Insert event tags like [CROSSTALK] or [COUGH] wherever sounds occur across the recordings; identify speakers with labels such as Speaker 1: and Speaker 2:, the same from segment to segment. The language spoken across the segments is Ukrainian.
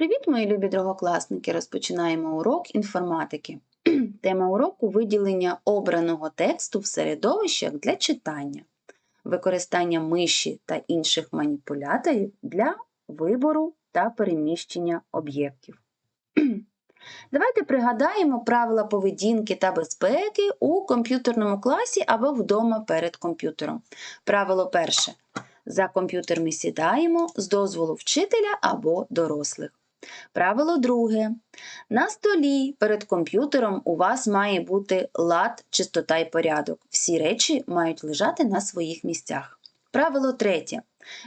Speaker 1: Привіт, мої любі другокласники! Розпочинаємо урок інформатики. [CLEARS THROAT] Тема уроку виділення обраного тексту в середовищах для читання, використання миші та інших маніпуляторів для вибору та переміщення об'єктів. [CLEARS THROAT] Давайте пригадаємо правила поведінки та безпеки у комп'ютерному класі або вдома перед комп'ютером. Правило перше. За комп'ютер ми сідаємо з дозволу вчителя або дорослих. Правило друге. На столі перед комп'ютером у вас має бути лад, чистота і порядок. Всі речі мають лежати на своїх місцях. Правило третє.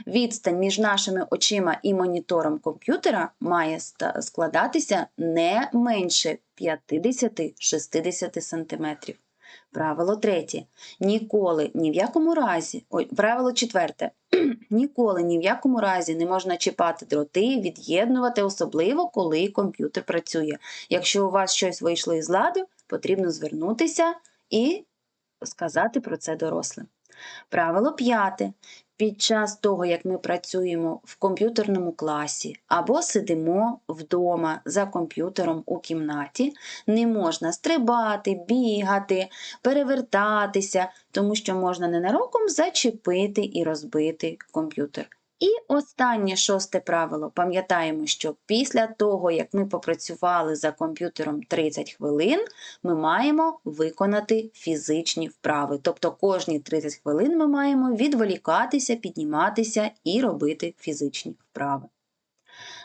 Speaker 1: Відстань між нашими очима і монітором комп'ютера має складатися не менше 50-60 см. Правило третє. Ніколи, ні в якому разі, ой, правило четверте. Ніколи ні в якому разі не можна чіпати дроти, від'єднувати, особливо коли комп'ютер працює. Якщо у вас щось вийшло із ладу, потрібно звернутися і сказати про це дорослим. Правило п'яте. Під час того, як ми працюємо в комп'ютерному класі або сидимо вдома за комп'ютером у кімнаті, не можна стрибати, бігати, перевертатися, тому що можна ненароком зачепити і розбити комп'ютер. І останнє шосте правило. Пам'ятаємо, що після того, як ми попрацювали за комп'ютером 30 хвилин, ми маємо виконати фізичні вправи. Тобто кожні 30 хвилин ми маємо відволікатися, підніматися і робити фізичні вправи.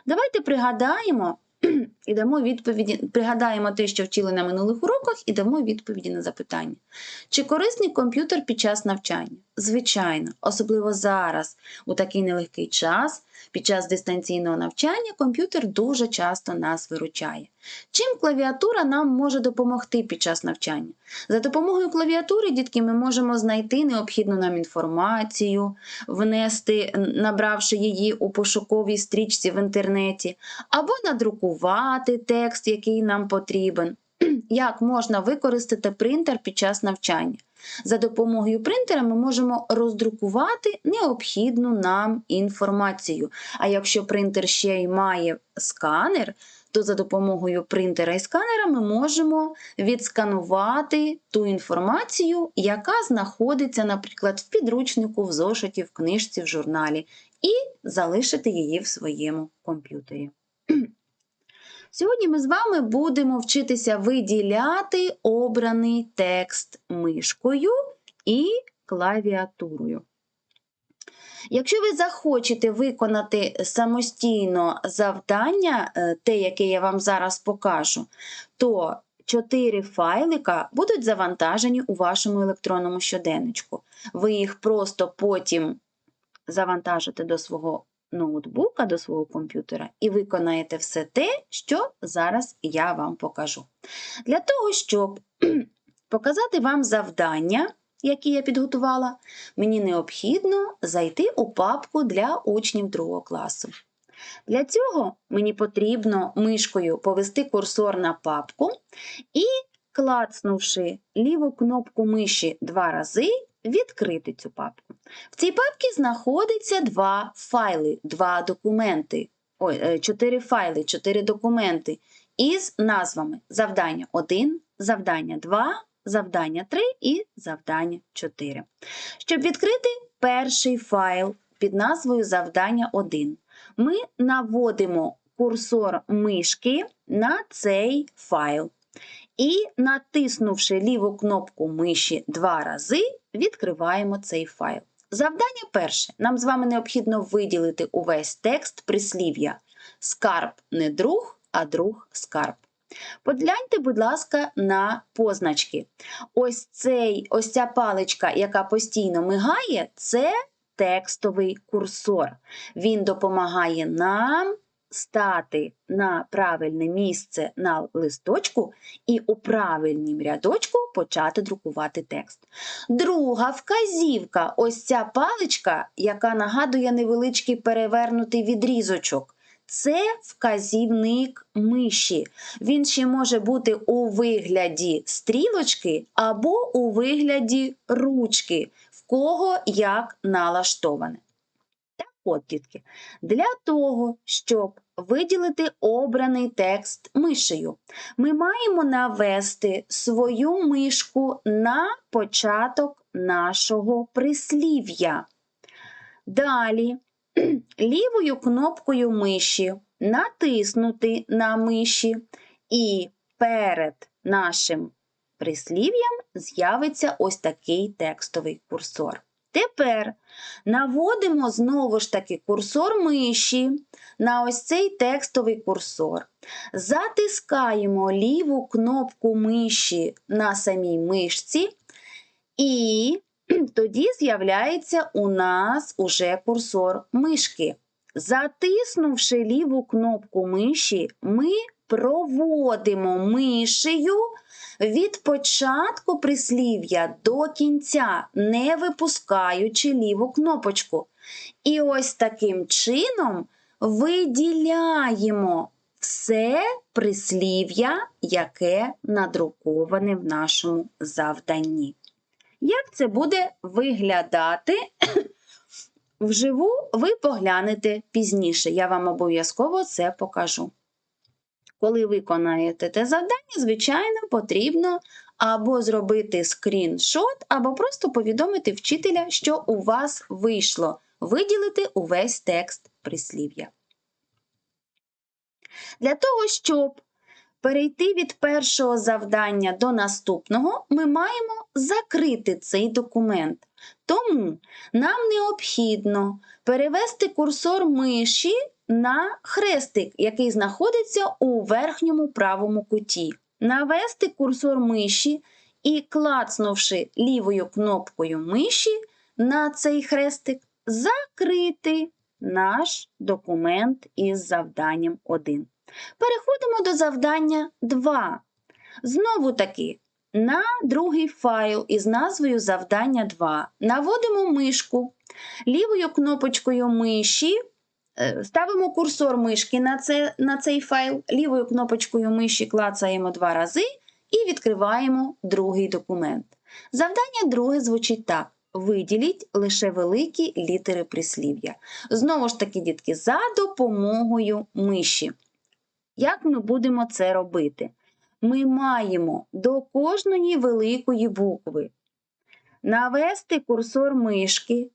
Speaker 1: Давайте пригадаємо [CLEARS THROAT] і дамо відповіді, пригадаємо те, що вчили на минулих уроках, і дамо відповіді на запитання. Чи корисний комп'ютер під час навчання? Звичайно, особливо зараз, у такий нелегкий час, під час дистанційного навчання, комп'ютер дуже часто нас виручає. Чим клавіатура нам може допомогти під час навчання? За допомогою клавіатури, дітки, ми можемо знайти необхідну нам інформацію, внести, набравши її у пошуковій стрічці в інтернеті, або надрукувати текст, який нам потрібен. [CLEARS THROAT] Як можна використати принтер під час навчання? За допомогою принтера ми можемо роздрукувати необхідну нам інформацію. А якщо принтер ще й має сканер, то за допомогою принтера і сканера ми можемо відсканувати ту інформацію, яка знаходиться, наприклад, в підручнику, в зошиті, в книжці, в журналі, і залишити її в своєму комп'ютері. Сьогодні ми з вами будемо вчитися виділяти обраний текст мишкою і клавіатурою. Якщо ви захочете виконати самостійно завдання, е, те, яке я вам зараз покажу, то чотири файлика будуть завантажені у вашому електронному щоденничку. Ви їх просто потім завантажите до свого ноутбука, до свого комп'ютера і виконаєте все те, що зараз я вам покажу. Для того, щоб [CLEARS THROAT] показати вам завдання, які я підготувала, мені необхідно зайти у папку для учнів другого класу. Для цього мені потрібно мишкою повести курсор на папку і, клацнувши ліву кнопку миші два рази, відкрити цю папку. В цій папці знаходиться два файли, два документи, ой, е, чотири файли, чотири документи із назвами завдання 1, завдання 2, завдання 3 і завдання 4. Щоб відкрити перший файл під назвою Завдання 1, ми наводимо курсор мишки на цей файл. І, натиснувши ліву кнопку миші два рази, відкриваємо цей файл. Завдання перше. Нам з вами необхідно виділити увесь текст прислів'я. Скарб не друг, а друг скарб. Погляньте, будь ласка, на позначки. Ось, цей, ось ця паличка, яка постійно мигає, це текстовий курсор. Він допомагає нам стати на правильне місце на листочку і у правильнім рядочку почати друкувати текст. Друга вказівка ось ця паличка, яка нагадує невеличкий перевернутий відрізочок. Це вказівник миші. Він ще може бути у вигляді стрілочки або у вигляді ручки, в кого як налаштоване. Так для того, щоб виділити обраний текст мишею. Ми маємо навести свою мишку на початок нашого прислів'я. Далі [CLEARS THROAT] лівою кнопкою миші натиснути на миші, і перед нашим прислів'ям з'явиться ось такий текстовий курсор. Тепер наводимо знову ж таки курсор миші на ось цей текстовий курсор. Затискаємо ліву кнопку миші на самій мишці, і [CLEARS THROAT] тоді з'являється у нас уже курсор мишки. Затиснувши ліву кнопку миші, ми проводимо мишею від початку прислів'я до кінця, не випускаючи ліву кнопочку. І ось таким чином виділяємо все прислів'я, яке надруковане в нашому завданні. Як це буде виглядати [COUGHS] вживу, ви поглянете пізніше. Я вам обов'язково це покажу. Коли виконаєте те завдання, звичайно, потрібно або зробити скріншот, або просто повідомити вчителя, що у вас вийшло, виділити увесь текст прислів'я. Для того, щоб перейти від першого завдання до наступного, ми маємо закрити цей документ. Тому нам необхідно перевести курсор миші на хрестик, який знаходиться у верхньому правому куті. Навести курсор миші і, клацнувши лівою кнопкою миші на цей хрестик, закрити наш документ із завданням 1. Переходимо до завдання 2. Знову таки, на другий файл із назвою завдання 2 наводимо мишку лівою кнопочкою миші. Е, Ставимо курсор мишки на, це, на цей файл, лівою кнопочкою миші клацаємо два рази і відкриваємо другий документ. Завдання друге звучить так: виділіть лише великі літери прислів'я. Знову ж таки, дітки, за допомогою миші. Як ми будемо це робити? Ми маємо до кожної великої букви навести курсор мишки,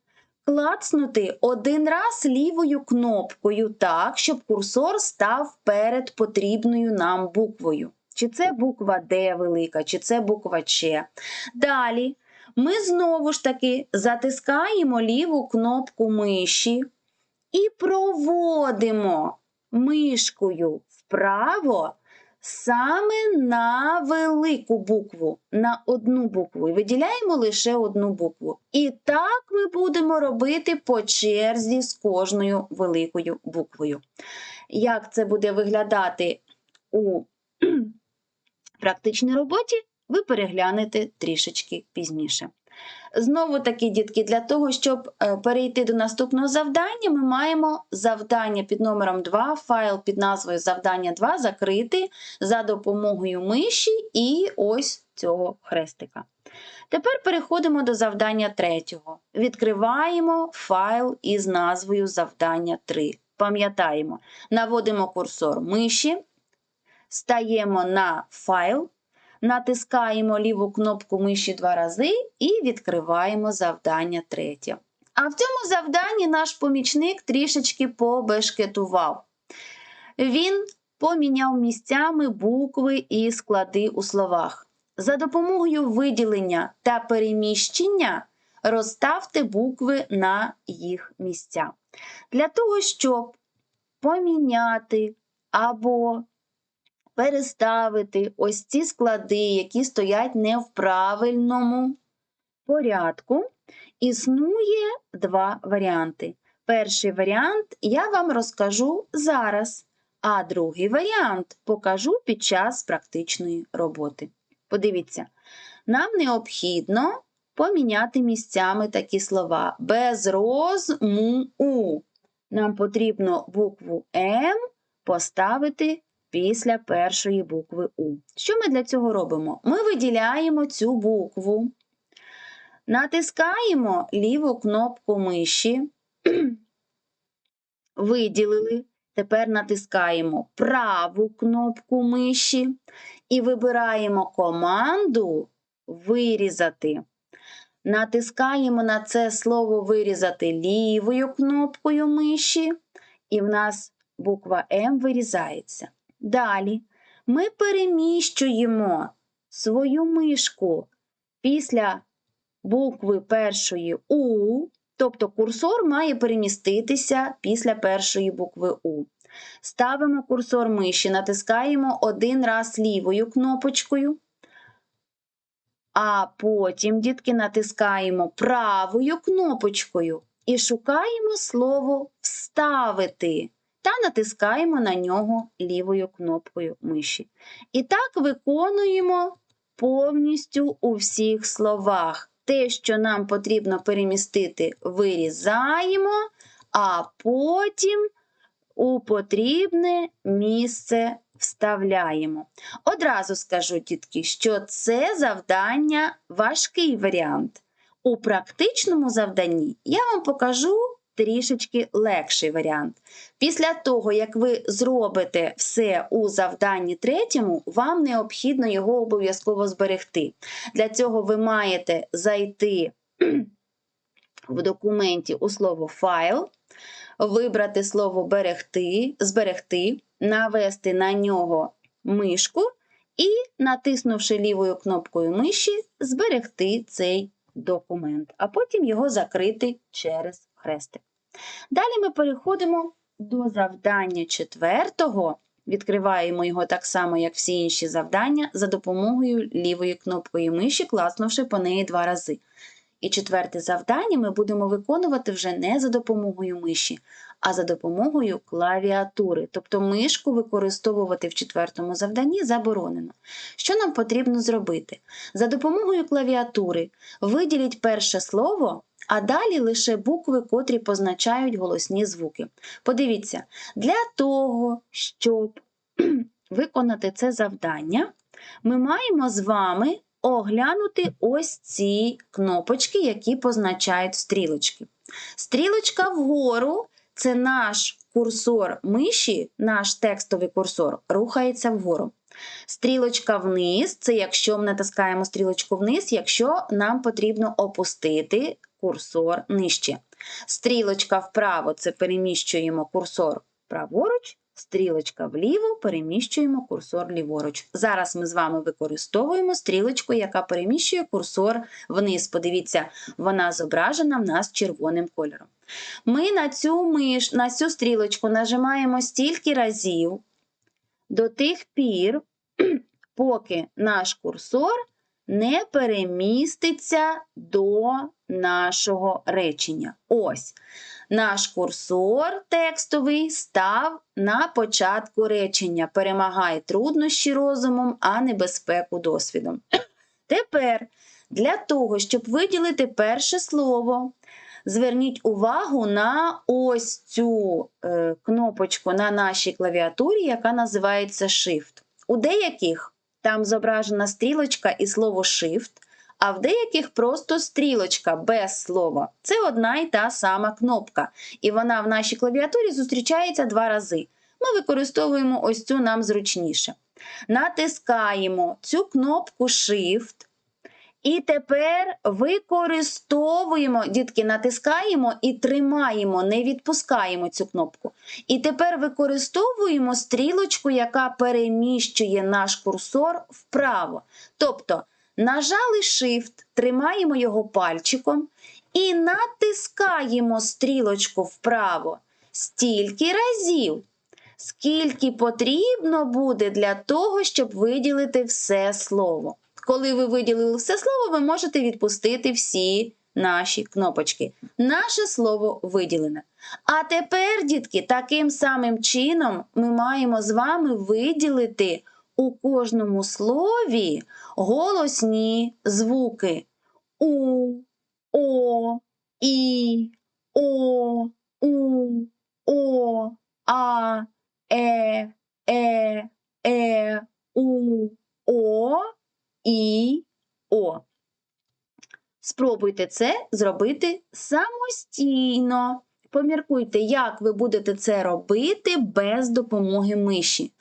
Speaker 1: клацнути один раз лівою кнопкою так, щоб курсор став перед потрібною нам буквою. Чи це буква Д велика, чи це буква Ч. Далі ми знову ж таки затискаємо ліву кнопку миші і проводимо мишкою вправо саме на велику букву, на одну букву. І виділяємо лише одну букву. І так ми будемо робити по черзі з кожною великою буквою. Як це буде виглядати у [CLEARS THROAT] практичній роботі, ви переглянете трішечки пізніше. Знову таки, дітки, для того, щоб е, перейти до наступного завдання, ми маємо завдання під номером 2, файл під назвою Завдання 2 закрити за допомогою миші і ось цього хрестика. Тепер переходимо до завдання третього. Відкриваємо файл із назвою Завдання 3. Пам'ятаємо, наводимо курсор миші, стаємо на файл, натискаємо ліву кнопку миші два рази і відкриваємо завдання третє. А в цьому завданні наш помічник трішечки побешкетував. Він поміняв місцями букви і склади у словах. За допомогою виділення та переміщення розставте букви на їх місця. Для того, щоб поміняти або переставити ось ці склади, які стоять не в правильному порядку, існує два варіанти. Перший варіант я вам розкажу зараз, а другий варіант покажу під час практичної роботи. Подивіться, нам необхідно поміняти місцями такі слова без розму. Нам потрібно букву М поставити після першої букви У. Що ми для цього робимо? Ми виділяємо цю букву, натискаємо ліву кнопку миші, [CLEARS THROAT] виділили Тепер натискаємо праву кнопку миші і вибираємо команду Вирізати. Натискаємо на це слово вирізати лівою кнопкою миші, і в нас буква М вирізається. Далі ми переміщуємо свою мишку після букви першої У, тобто курсор має переміститися після першої букви У. Ставимо курсор миші, натискаємо один раз лівою кнопочкою, а потім, дітки, натискаємо правою кнопочкою і шукаємо слово вставити та натискаємо на нього лівою кнопкою миші. І так виконуємо повністю у всіх словах. Те, що нам потрібно перемістити, вирізаємо, а потім у потрібне місце вставляємо. Одразу скажу, дітки, що це завдання важкий варіант. У практичному завданні я вам покажу трішечки легший варіант. Після того, як ви зробите все у завданні третьому, вам необхідно його обов'язково зберегти. Для цього ви маєте зайти в документі у слово файл, вибрати слово берегти, зберегти, навести на нього мишку і, натиснувши лівою кнопкою миші, зберегти цей документ, а потім його закрити через хрестик. Далі ми переходимо до завдання четвертого. Відкриваємо його так само, як всі інші завдання, за допомогою лівої кнопкою миші, класнувши по неї два рази. І четверте завдання ми будемо виконувати вже не за допомогою миші, а за допомогою клавіатури. Тобто мишку використовувати в четвертому завданні заборонено. Що нам потрібно зробити? За допомогою клавіатури виділіть перше слово, а далі лише букви, котрі позначають голосні звуки. Подивіться, для того, щоб [CLEARS THROAT] виконати це завдання, ми маємо з вами оглянути ось ці кнопочки, які позначають стрілочки. Стрілочка вгору це наш курсор миші, наш текстовий курсор рухається вгору. Стрілочка вниз це якщо ми натискаємо стрілочку вниз, якщо нам потрібно опустити курсор нижче. Стрілочка вправо це переміщуємо курсор праворуч, стрілочка вліво переміщуємо курсор ліворуч. Зараз ми з вами використовуємо стрілочку, яка переміщує курсор вниз. Подивіться, вона зображена в нас червоним кольором. Ми на цю, миш, на цю стрілочку нажимаємо стільки разів до тих пір, [CLEARS THROAT] поки наш курсор не переміститься до нашого речення. Ось наш курсор текстовий став на початку речення. Перемагає труднощі розумом, а небезпеку досвідом. [COUGHS] Тепер для того, щоб виділити перше слово, зверніть увагу на ось цю е, кнопочку на нашій клавіатурі, яка називається Shift. У деяких там зображена стрілочка і слово Shift, а в деяких просто стрілочка без слова. Це одна і та сама кнопка, і вона в нашій клавіатурі зустрічається два рази. Ми використовуємо ось цю нам зручніше. Натискаємо цю кнопку Shift. І тепер використовуємо, дітки, натискаємо і тримаємо, не відпускаємо цю кнопку. І тепер використовуємо стрілочку, яка переміщує наш курсор вправо. Тобто нажали Shift, тримаємо його пальчиком і натискаємо стрілочку вправо стільки разів, скільки потрібно буде для того, щоб виділити все слово. Коли ви виділили все слово, ви можете відпустити всі наші кнопочки. Наше слово виділене. А тепер, дітки, таким самим чином ми маємо з вами виділити у кожному слові голосні звуки У, О, І, О, У, О, А, Е, Е, Е, і О. Спробуйте це зробити самостійно. Поміркуйте, як ви будете це робити без допомоги миші.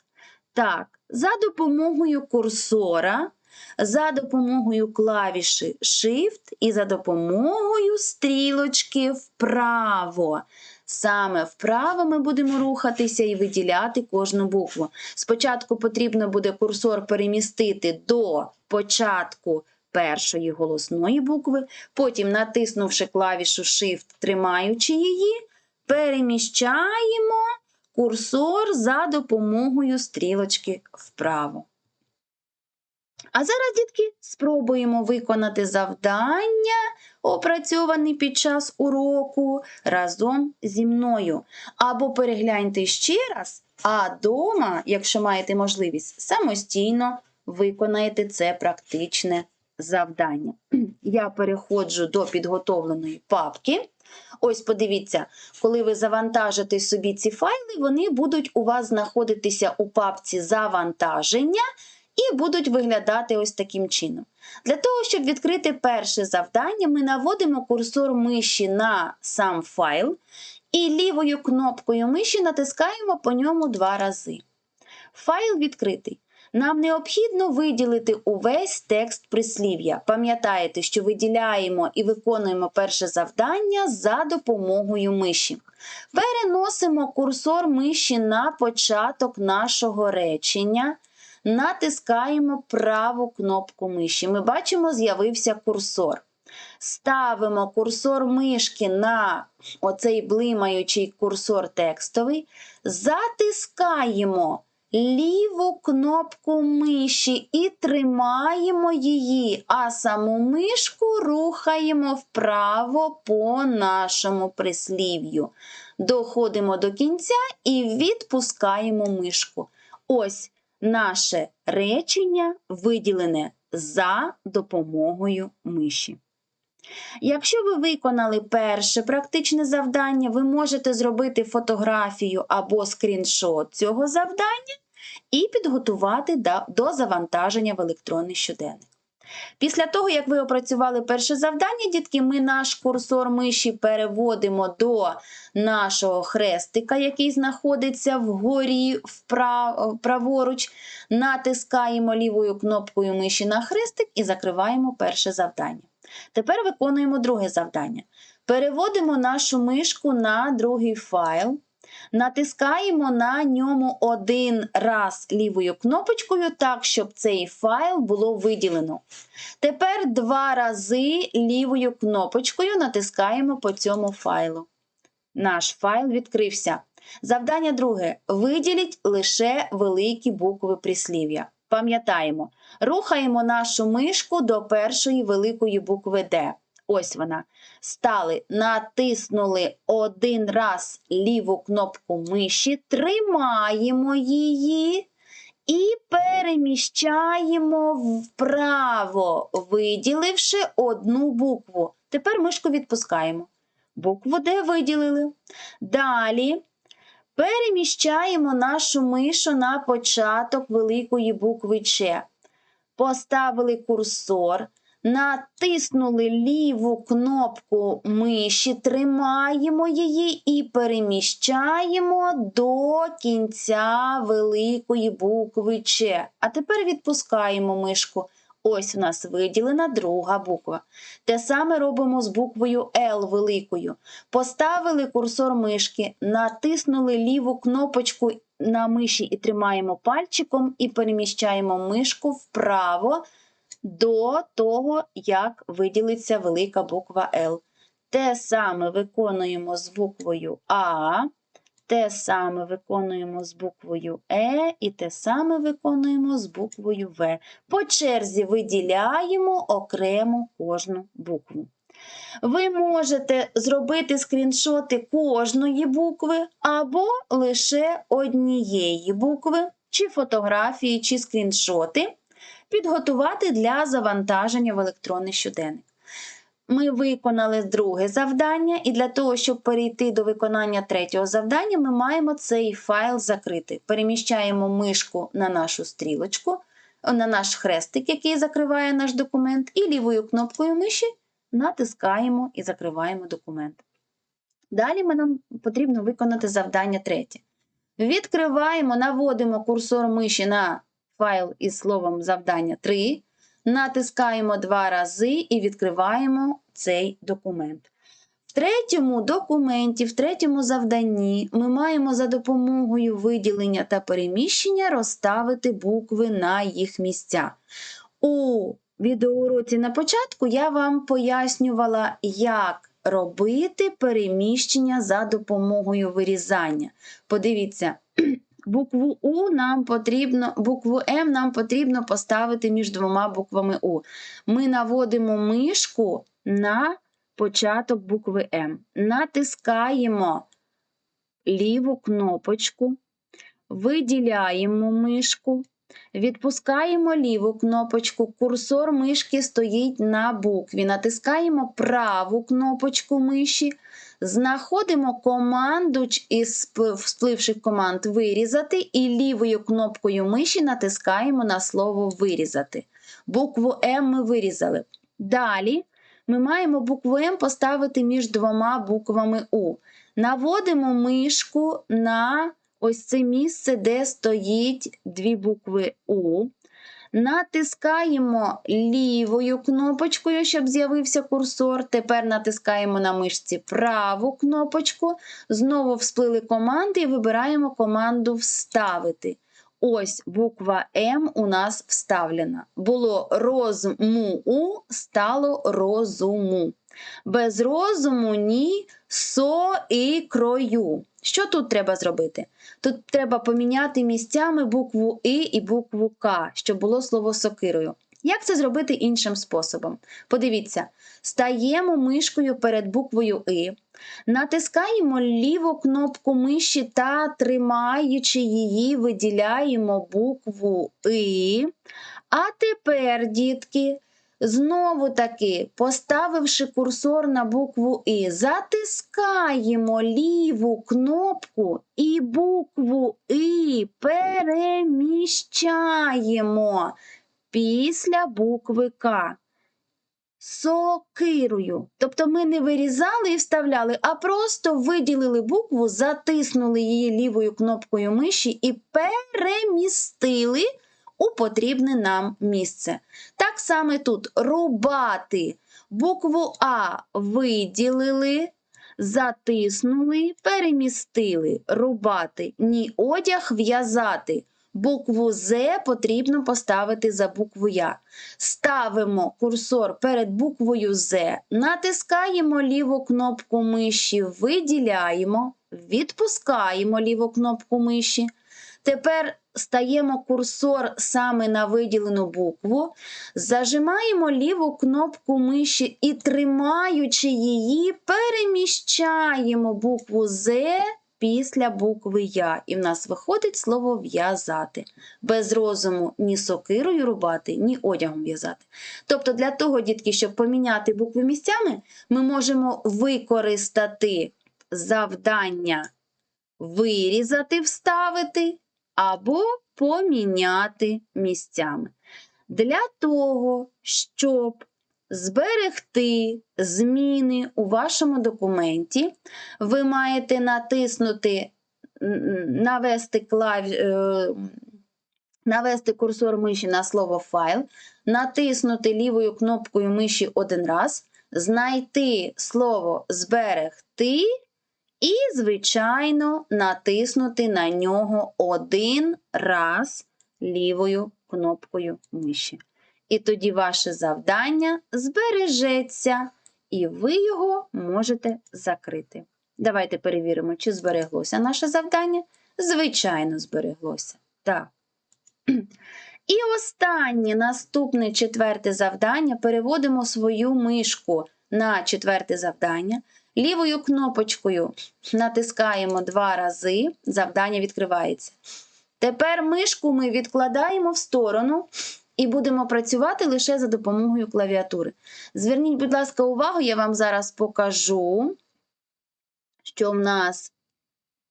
Speaker 1: Так, за допомогою курсора, за допомогою клавіші Shift і за допомогою стрілочки вправо. Саме вправо ми будемо рухатися і виділяти кожну букву. Спочатку потрібно буде курсор перемістити до початку першої голосної букви, потім, натиснувши клавішу Shift, тримаючи її, переміщаємо курсор за допомогою стрілочки вправо. А зараз, дітки, спробуємо виконати завдання, опрацьовані під час уроку, разом зі мною. Або перегляньте ще раз, а дома, якщо маєте можливість, самостійно виконаєте це практичне завдання. [CLEARS THROAT] Я переходжу до підготовленої папки. Ось подивіться, коли ви завантажите собі ці файли, вони будуть у вас знаходитися у папці завантаження і будуть виглядати ось таким чином. Для того, щоб відкрити перше завдання, ми наводимо курсор миші на сам файл і лівою кнопкою миші натискаємо по ньому два рази. Файл відкритий. Нам необхідно виділити увесь текст прислів'я. Пам'ятаєте, що виділяємо і виконуємо перше завдання за допомогою миші. Переносимо курсор миші на початок нашого речення. Натискаємо праву кнопку миші. Ми бачимо, з'явився курсор. Ставимо курсор мишки на оцей блимаючий курсор текстовий, затискаємо ліву кнопку миші і тримаємо її, а саму мишку рухаємо вправо по нашому прислів'ю. Доходимо до кінця і відпускаємо мишку. Ось наше речення виділене за допомогою миші. Якщо ви виконали перше практичне завдання, ви можете зробити фотографію або скріншот цього завдання і підготувати до завантаження в електронний щоденник. Після того, як ви опрацювали перше завдання, дітки, ми наш курсор миші переводимо до нашого хрестика, який знаходиться вгорі праворуч, натискаємо лівою кнопкою миші на хрестик і закриваємо перше завдання. Тепер виконуємо друге завдання. Переводимо нашу мишку на другий файл. Натискаємо на ньому один раз лівою кнопочкою, так, щоб цей файл було виділено. Тепер два рази лівою кнопочкою натискаємо по цьому файлу. Наш файл відкрився. Завдання друге. Виділіть лише великі букви прислів'я. Пам'ятаємо, рухаємо нашу мишку до першої великої букви Д. Ось вона. Стали, натиснули один раз ліву кнопку миші, тримаємо її і переміщаємо вправо, виділивши одну букву. Тепер мишку відпускаємо. Букву Д виділили. Далі переміщаємо нашу мишу на початок великої букви Ч. Поставили курсор натиснули ліву кнопку миші, тримаємо її і переміщаємо до кінця великої букви Ч. А тепер відпускаємо мишку. Ось у нас виділена друга буква. Те саме робимо з буквою Л великою. Поставили курсор мишки, натиснули ліву кнопочку на миші і тримаємо пальчиком, і переміщаємо мишку вправо до того, як виділиться велика буква Л. Те саме виконуємо з буквою А, те саме виконуємо з буквою Е і те саме виконуємо з буквою В. По черзі виділяємо окремо кожну букву. Ви можете зробити скріншоти кожної букви або лише однієї букви, чи фотографії, чи скріншоти підготувати для завантаження в електронний щоденник. Ми виконали друге завдання, і для того, щоб перейти до виконання третього завдання, ми маємо цей файл закрити. Переміщаємо мишку на нашу стрілочку, на наш хрестик, який закриває наш документ, і лівою кнопкою миші натискаємо і закриваємо документ. Далі нам потрібно виконати завдання третє. Відкриваємо, наводимо курсор миші на файл із словом завдання 3, натискаємо два рази і відкриваємо цей документ. В третьому документі, в третьому завданні ми маємо за допомогою виділення та переміщення розставити букви на їх місця. У відеоуроці на початку я вам пояснювала, як робити переміщення за допомогою вирізання. Подивіться, букву У нам потрібно, букву М нам потрібно поставити між двома буквами У. Ми наводимо мишку на початок букви М. Натискаємо ліву кнопочку, виділяємо мишку, відпускаємо ліву кнопочку, курсор мишки стоїть на букві. Натискаємо праву кнопочку миші, знаходимо команду із сп- вспливших команд вирізати і лівою кнопкою миші натискаємо на слово вирізати. Букву М ми вирізали. Далі ми маємо букву М поставити між двома буквами У. Наводимо мишку на ось це місце, де стоїть дві букви У. Натискаємо лівою кнопочкою, щоб з'явився курсор. Тепер натискаємо на мишці праву кнопочку. Знову всплили команди і вибираємо команду Вставити. Ось буква М у нас вставлена. Було розму, стало розуму. Без розуму ні со і крою. Що тут треба зробити? Тут треба поміняти місцями букву І і букву К, щоб було слово сокирою. Як це зробити іншим способом? Подивіться, стаємо мишкою перед буквою І, натискаємо ліву кнопку миші та, тримаючи її, виділяємо букву І. А тепер, дітки, Знову таки, поставивши курсор на букву І, затискаємо ліву кнопку і букву І переміщаємо після букви К. Сокирою. Тобто ми не вирізали і вставляли, а просто виділили букву, затиснули її лівою кнопкою миші і перемістили у потрібне нам місце. Так само тут рубати. Букву А виділили, затиснули, перемістили, рубати. Ні одяг в'язати. Букву З потрібно поставити за букву Я. Ставимо курсор перед буквою З, натискаємо ліву кнопку миші, виділяємо, відпускаємо ліву кнопку миші. Тепер стаємо курсор саме на виділену букву, зажимаємо ліву кнопку миші і, тримаючи її, переміщаємо букву З після букви Я. І в нас виходить слово в'язати. Без розуму ні сокирою рубати, ні одягом в'язати. Тобто, для того, дітки, щоб поміняти букви місцями, ми можемо використати завдання вирізати, вставити або поміняти місцями. Для того, щоб зберегти зміни у вашому документі, ви маєте натиснути, навести, клав... е, навести курсор миші на слово файл, натиснути лівою кнопкою миші один раз, знайти слово зберегти. І, звичайно, натиснути на нього один раз лівою кнопкою миші. І тоді ваше завдання збережеться, і ви його можете закрити. Давайте перевіримо, чи збереглося наше завдання. Звичайно, збереглося. Так. [CLEARS THROAT] І останнє, наступне четверте завдання. Переводимо свою мишку на четверте завдання. Лівою кнопочкою натискаємо два рази, завдання відкривається. Тепер мишку ми відкладаємо в сторону і будемо працювати лише за допомогою клавіатури. Зверніть, будь ласка, увагу, я вам зараз покажу, що в нас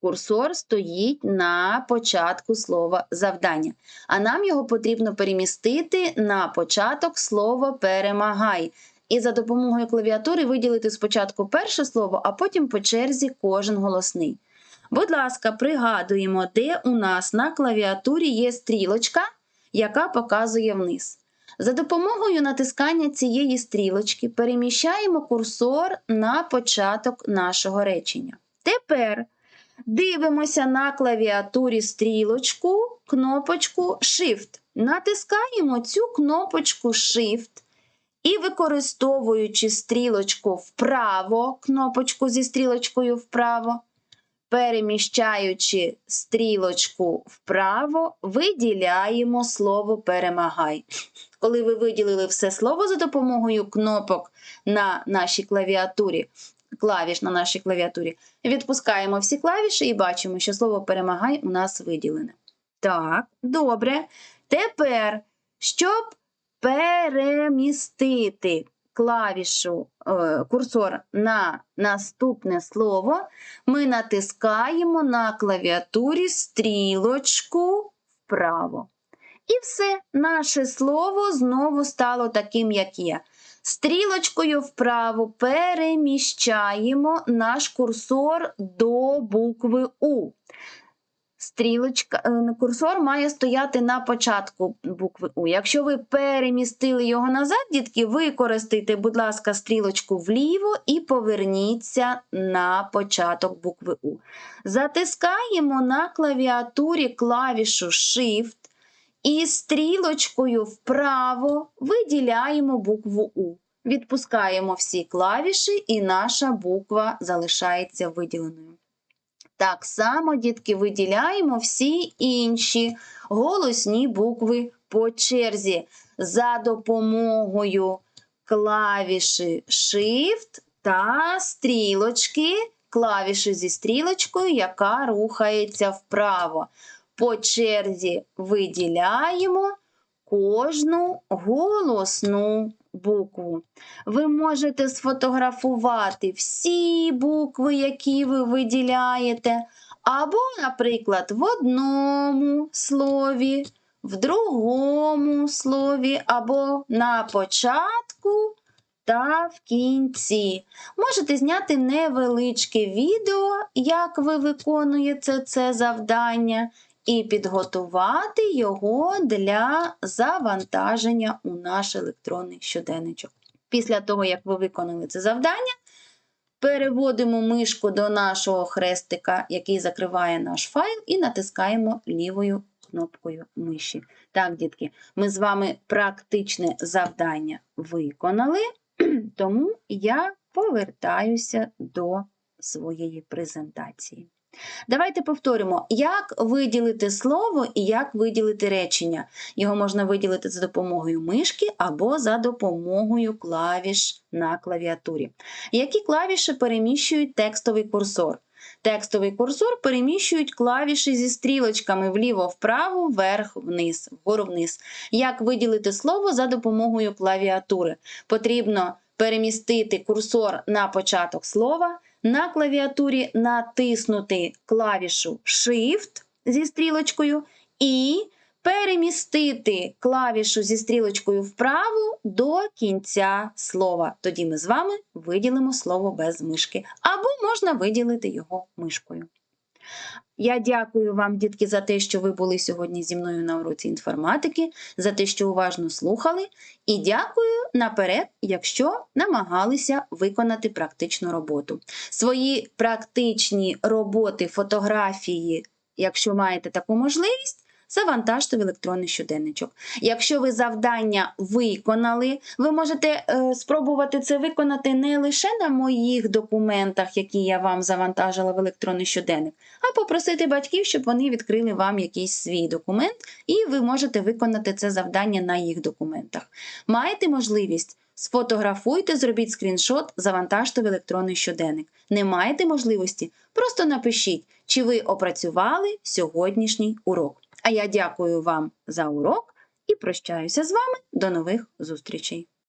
Speaker 1: курсор стоїть на початку слова завдання. А нам його потрібно перемістити на початок слова перемагай. І за допомогою клавіатури виділити спочатку перше слово, а потім по черзі кожен голосний. Будь ласка, пригадуємо, де у нас на клавіатурі є стрілочка, яка показує вниз. За допомогою натискання цієї стрілочки переміщаємо курсор на початок нашого речення. Тепер дивимося на клавіатурі стрілочку, кнопочку Shift. Натискаємо цю кнопочку Shift і використовуючи стрілочку вправо, кнопочку зі стрілочкою вправо, переміщаючи стрілочку вправо, виділяємо слово перемагай. Коли ви виділили все слово за допомогою кнопок на нашій клавіатурі, клавіш на нашій клавіатурі, відпускаємо всі клавіші і бачимо, що слово перемагай у нас виділене. Так, добре. Тепер, щоб перемістити клавішу е, курсор на наступне слово, ми натискаємо на клавіатурі стрілочку вправо. І все, наше слово знову стало таким, як є. Стрілочкою вправо переміщаємо наш курсор до букви У. Стрілочка, е, курсор має стояти на початку букви У. Якщо ви перемістили його назад, дітки, використайте, будь ласка, стрілочку вліво і поверніться на початок букви У. Затискаємо на клавіатурі клавішу Shift і стрілочкою вправо виділяємо букву У. Відпускаємо всі клавіші, і наша буква залишається виділеною. Так само, дітки, виділяємо всі інші голосні букви по черзі за допомогою клавіші Shift та стрілочки, клавіші зі стрілочкою, яка рухається вправо. По черзі виділяємо кожну голосну букву. Ви можете сфотографувати всі букви, які ви виділяєте, або, наприклад, в одному слові, в другому слові, або на початку та в кінці. Можете зняти невеличке відео, як ви виконуєте це завдання, і підготувати його для завантаження у наш електронний щоденничок. Після того, як ви виконали це завдання, переводимо мишку до нашого хрестика, який закриває наш файл, і натискаємо лівою кнопкою миші. Так, дітки, ми з вами практичне завдання виконали, [CLEARS THROAT] тому я повертаюся до своєї презентації. Давайте повторимо, як виділити слово і як виділити речення. Його можна виділити за допомогою мишки або за допомогою клавіш на клавіатурі. Які клавіші переміщують текстовий курсор? Текстовий курсор переміщують клавіші зі стрілочками вліво-вправо, вверх-вниз, вгору-вниз. Як виділити слово за допомогою клавіатури? Потрібно перемістити курсор на початок слова. На клавіатурі натиснути клавішу Shift зі стрілочкою і перемістити клавішу зі стрілочкою вправо до кінця слова. Тоді ми з вами виділимо слово без мишки, або можна виділити його мишкою. Я дякую вам, дітки, за те, що ви були сьогодні зі мною на уроці інформатики, за те, що уважно слухали, і дякую наперед, якщо намагалися виконати практичну роботу. Свої практичні роботи, фотографії, якщо маєте таку можливість, завантажте в електронний щоденничок. Якщо ви завдання виконали, ви можете е, спробувати це виконати не лише на моїх документах, які я вам завантажила в електронний щоденник, а попросити батьків, щоб вони відкрили вам якийсь свій документ, і ви можете виконати це завдання на їх документах. Маєте можливість? Сфотографуйте, зробіть скріншот, завантажте в електронний щоденник. Не маєте можливості? Просто напишіть, чи ви опрацювали сьогоднішній урок. А я дякую вам за урок і прощаюся з вами до нових зустрічей.